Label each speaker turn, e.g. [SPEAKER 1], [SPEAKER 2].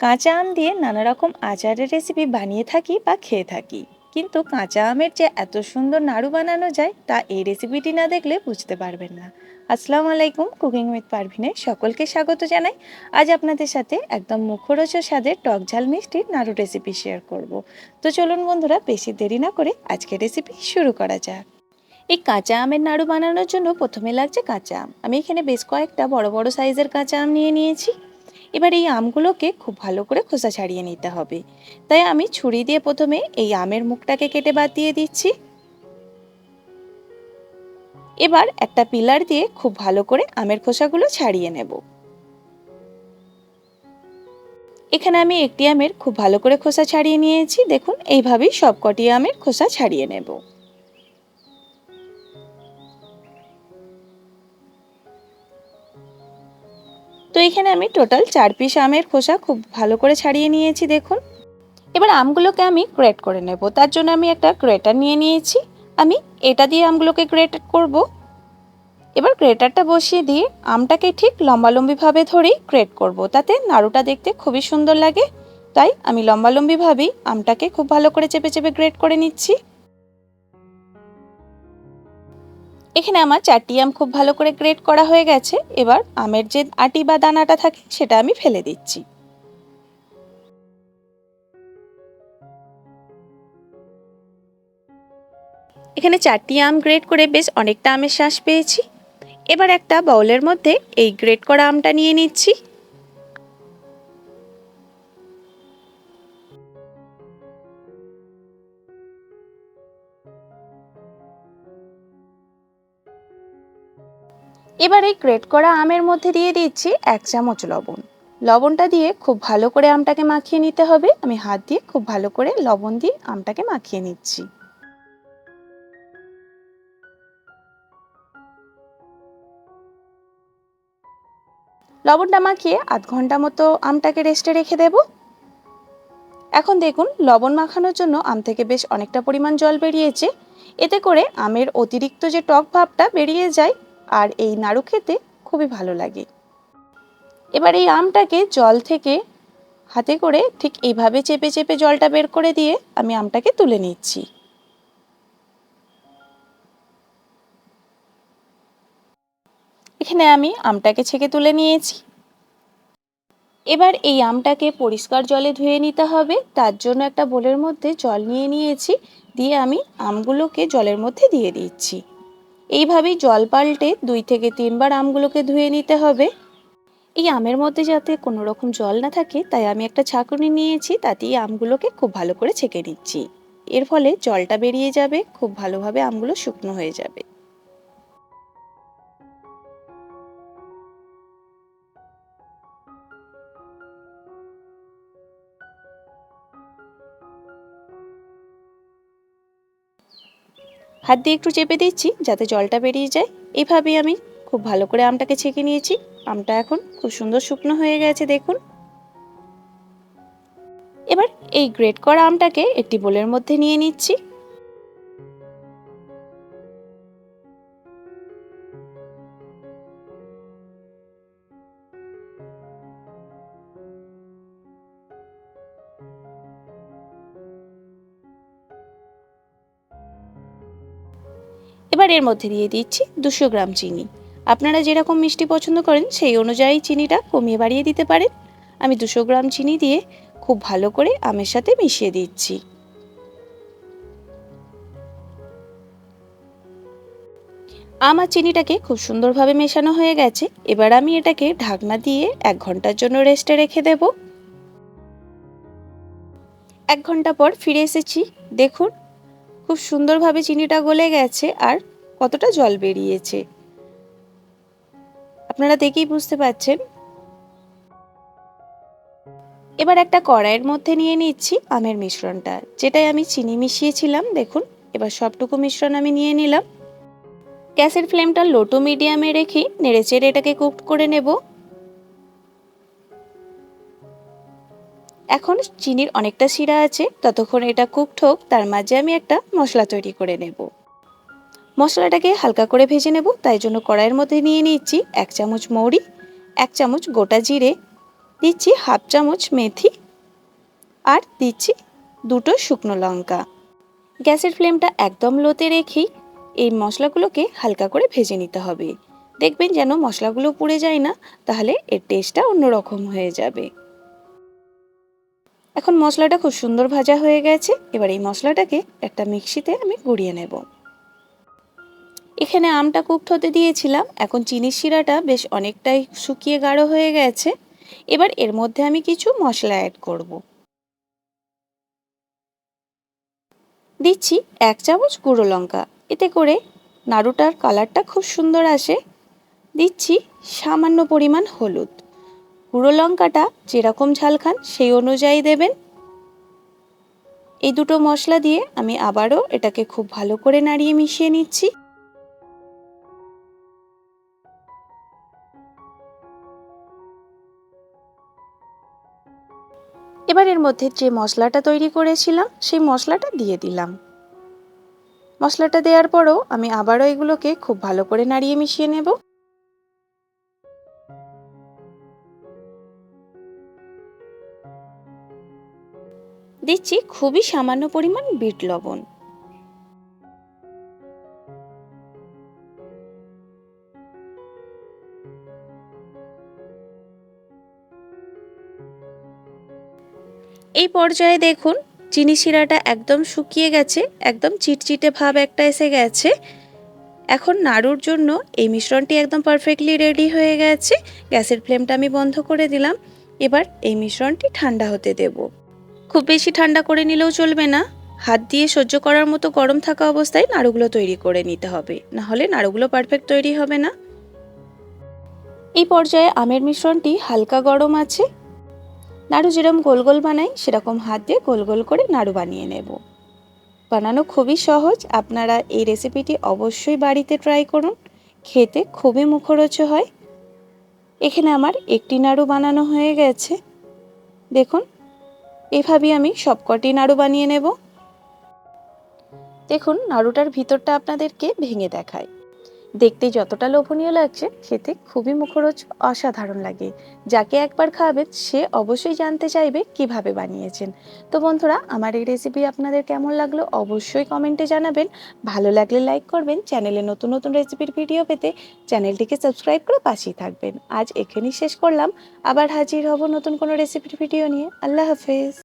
[SPEAKER 1] কাঁচা আম দিয়ে নানা রকম আচারের রেসিপি বানিয়ে থাকি বা খেয়ে থাকি। কিন্তু কাঁচা আমের যে এত সুন্দর নাড়ু বানানো যায়, তা এই রেসিপিটি না দেখলে বুঝতে পারবেন না। আসসালামু আলাইকুম কুকিং উইথ পারভিনে সকলকে স্বাগত জানাই। আজ আপনাদের সাথে একদম মুখরোচক স্বাদের টক ঝাল মিষ্টির নাড়ু রেসিপি শেয়ার করব। তো চলুন বন্ধুরা, বেশি দেরি না করে আজকের রেসিপি শুরু করা যাক। এই কাঁচা আমের নাড়ু বানানোর জন্য প্রথমে লাগছে কাঁচা আম। আমি এখানে বেশ কয়েকটা বড় বড় সাইজের কাঁচা আম নিয়ে নিয়েছি। এবার এই আমগুলোকে খুব ভালো করে খোসা ছাড়িয়ে নিতে হবে। তাই আমি ছুরি দিয়ে প্রথমে এই আমের মুখটাকে কেটে বাদ দিয়ে দিচ্ছি। এবার একটা পিলার দিয়ে খুব ভালো করে আমের খোসাগুলো ছাড়িয়ে নেব। এখানে আমি একটি আমের খুব ভালো করে খোসা ছাড়িয়ে নিয়েছি। দেখুন, এইভাবেই সবকটি আমের খোসা ছাড়িয়ে নেব। তো এখানে আমি টোটাল চার পিস আমের খোসা খুব ভালো করে ছাড়িয়ে নিয়েছি, দেখুন। এবার আমগুলোকে আমি গ্রেট করে নেব। তার জন্য আমি একটা গ্রেটার নিয়ে নিয়েছি। আমি এটা দিয়ে আমগুলোকে গ্রেট করব। এবার গ্রেটারটা বসিয়ে দিয়ে আমটাকে ঠিক লম্বালম্বিভাবে ধরেই গ্রেট করব। তাতে নাড়ুটা দেখতে খুবই সুন্দর লাগে। তাই আমি লম্বালম্বিভাবেই আমটাকে খুব ভালো করে চেপে চেপে গ্রেট করে নিচ্ছি। এখানে আমার চারটি আম খুব ভালো করে গ্রেট করা হয়ে গেছে। এবার আমের যে আটি বা দানাটা থাকে, সেটা আমি ফেলে দিচ্ছি। এখানে চারটি আম গ্রেট করে বেশ অনেকটা আমের শ্বাস পেয়েছি। এবার একটা বাউলের মধ্যে এই গ্রেট করা আমটা নিয়ে নিচ্ছি। এবার এই গ্রেট করা আমের মধ্যে দিয়ে দিচ্ছি এক চামচ লবণ। লবণটা দিয়ে খুব ভালো করে আমটাকে মাখিয়ে নিতে হবে। আমি হাত দিয়ে খুব ভালো করে লবণ দিয়ে আমটাকে মাখিয়ে নিচ্ছি। লবণটা মাখিয়ে আধ ঘণ্টা মতো আমটাকে রেস্টে রেখে দেব। এখন দেখুন, লবণ মাখানোর জন্য আম থেকে বেশ অনেকটা পরিমাণ জল বেরিয়েছে। এতে করে আমের অতিরিক্ত যে টক ভাবটা বেরিয়ে যায় আর এই নাড়ু খেতে খুবই ভালো লাগে। এবার এই আমটাকে জল থেকে হাতে করে ঠিক এইভাবে চেপে চেপে জলটা বের করে দিয়ে আমি আমটাকে তুলে নিচ্ছি। এখানে আমি আমটাকে ছেঁকে তুলে নিয়েছি। এবার এই আমটাকে পরিষ্কার জলে ধুয়ে নিতে হবে। তার জন্য একটা বোলের মধ্যে জল নিয়ে নিয়েছি। দিয়ে আমি আমগুলোকে জলের মধ্যে দিয়ে দিচ্ছি। এইভাবেই জল পাল্টে দুই থেকে তিনবার আমগুলোকে ধুয়ে নিতে হবে। এই আমের মধ্যে যাতে কোনো রকম জল না থাকে, তাই আমি একটা ছাঁকুনি নিয়েছি, তাতেই আমগুলোকে খুব ভালো করে ছেঁকে নিচ্ছি। এর ফলে জলটা বেরিয়ে যাবে, খুব ভালোভাবে আমগুলো শুকনো হয়ে যাবে। হাত দিয়ে একটু চেপে দিচ্ছি যাতে জলটা বেরিয়ে যায়। এভাবেই আমি খুব ভালো করে আমটাকে ছেঁকে নিয়েছি। আমটা এখন খুব সুন্দর শুকনো হয়ে গেছে, দেখুন। এবার এই গ্রেট করা আমটাকে একটি বোলের মধ্যে নিয়ে নিচ্ছি। এবার এর মধ্যে দিয়ে দিচ্ছি দুশো গ্রাম চিনি। আপনারা যেরকম মিষ্টি পছন্দ করেন, সেই অনুযায়ী চিনিটা কমিয়ে বাড়িয়ে দিতে পারেন। আমি দুশো গ্রাম চিনি দিয়ে খুব ভালো করে আমের সাথে মিশিয়ে দিচ্ছি। আমার চিনিটাকে খুব সুন্দরভাবে মেশানো হয়ে গেছে। এবার আমি এটাকে ঢাকনা দিয়ে এক ঘণ্টার জন্য রেস্টে রেখে দেব। এক ঘণ্টা পর ফিরে এসেছি। দেখুন, খুব সুন্দরভাবে চিনিটা গলে গেছে আর কতটা জল বেরিয়েছে? আপনারা দেখেই বুঝতে পাচ্ছেন এবার একটা কড়াইয়ের মধ্যে নিয়ে নিচ্ছি আমের মিশ্রণটা। যেটাই আমি চিনি মিশিয়েছিলাম, দেখুন, এবার সবটুকু মিশ্রণ আমি নিয়ে নিলাম। গ্যাসের ফ্লেমটা লো টু মিডিয়ামে রেখে নেড়ে চেড়ে এটাকে কুক করে নেব। এখন চিনির অনেকটা শিরা আছে, ততক্ষণ এটা কুকড হোক, তার মাঝে আমি একটা মশলা তৈরি করে নেব। মশলাটাকে হালকা করে ভেজে নেব, তাই জন্য কড়াইয়ের মধ্যে নিয়ে নিচ্ছি এক চামচ মৌরি, এক চামচ গোটা জিরে, দিচ্ছি হাফ চামচ মেথি আর দিচ্ছি দুটো শুকনো লঙ্কা। গ্যাসের ফ্লেমটা একদম লোতে রেখেই এই মশলাগুলোকে হালকা করে ভেজে নিতে হবে। দেখবেন যেন মশলাগুলো পুড়ে যায় না, তাহলে এর টেস্টটা অন্যরকম হয়ে যাবে। এখন মশলাটা খুব সুন্দর ভাজা হয়ে গেছে, এবার এই মশলাটাকে একটা মিক্সিতে আমি গুঁড়িয়ে নেব। এখানে আমটা কুকড হতে দিয়েছিলাম। এখন চিনির শিরাটা বেশ অনেকটাই শুকিয়ে গাঢ় হয়ে গেছে। এবার এর মধ্যে আমি কিছু মশলা অ্যাড করব। দিচ্ছি এক চামচ গুঁড়ো লঙ্কা। এতে করে নাড়ুটার কালারটা খুব সুন্দর আসে। দিচ্ছি সামান্য পরিমাণ হলুদ। গুঁড়ো লঙ্কাটা যেরকম ঝাল খান সেই অনুযায়ী দেবেন। এই দুটো মশলা দিয়ে আমি আবারও এটাকে খুব ভালো করে নাড়িয়ে মিশিয়ে নিচ্ছি। এবার এর মধ্যে যে মশলাটা তৈরি করেছিলাম, সেই মশলাটা দিয়ে দিলাম। মশলাটা দেওয়ার পরও আমি আবারও এগুলোকে খুব ভালো করে নাড়িয়ে মিশিয়ে নেব। দিচ্ছি খুবই সামান্য পরিমাণ বিট লবণ। এই পর্যায়ে দেখুন, চিনি শিরাটা একদম শুকিয়ে গেছে, একদম চিটচিটে ভাব একটা এসে গেছে। এখন নাড়ুর জন্য এই মিশ্রণটি একদম পারফেক্টলি রেডি হয়ে গেছে। গ্যাসের ফ্লেমটা আমি বন্ধ করে দিলাম। এবার এই মিশ্রণটি ঠান্ডা হতে দেব। খুব বেশি ঠান্ডা করে নিলেও চলবে না। হাত দিয়ে সহ্য করার মতো গরম থাকা অবস্থায় নাড়ুগুলো তৈরি করে নিতে হবে। না হলে নাড়ুগুলো পারফেক্ট তৈরি হবে না। এই পর্যায়ে আমের মিশ্রণটি হালকা গরম আছে। নাড়ু যেরকম গোল গোল বানাই, সেরকম হাত দিয়ে গোল গোল করে নাড়ু বানিয়ে নেব। বানানো খুবই সহজ, আপনারা এই রেসিপিটি অবশ্যই বাড়িতে ট্রাই করুন। খেতে খুবই মুখরোচ হয়। এখানে আমার একটি নাড়ু বানানো হয়ে গেছে। দেখুন, এভাবেই আমি সবকটি নাড়ু বানিয়ে নেব। দেখুন, নাড়ুটার ভিতরটা আপনাদেরকে ভেঙে দেখায়। দেখতে যতটা লোভনীয় লাগছে, খেতে খুবই মুখরোচ অসাধারণ লাগে। যাকে একবার খাবেন সে অবশ্যই জানতে চাইবে কীভাবে বানিয়েছেন। তো বন্ধুরা, আমার এই রেসিপি আপনাদের কেমন লাগল অবশ্যই কমেন্টে জানাবেন। ভালো লাগলে লাইক করবেন। চ্যানেলে নতুন নতুন রেসিপির ভিডিও পেতে চ্যানেলটিকে সাবস্ক্রাইব করে পাশেই থাকবেন। আজ এখানেই শেষ করলাম। আবার হাজির হব নতুন কোনো রেসিপির ভিডিও নিয়ে। আল্লাহ হাফেজ।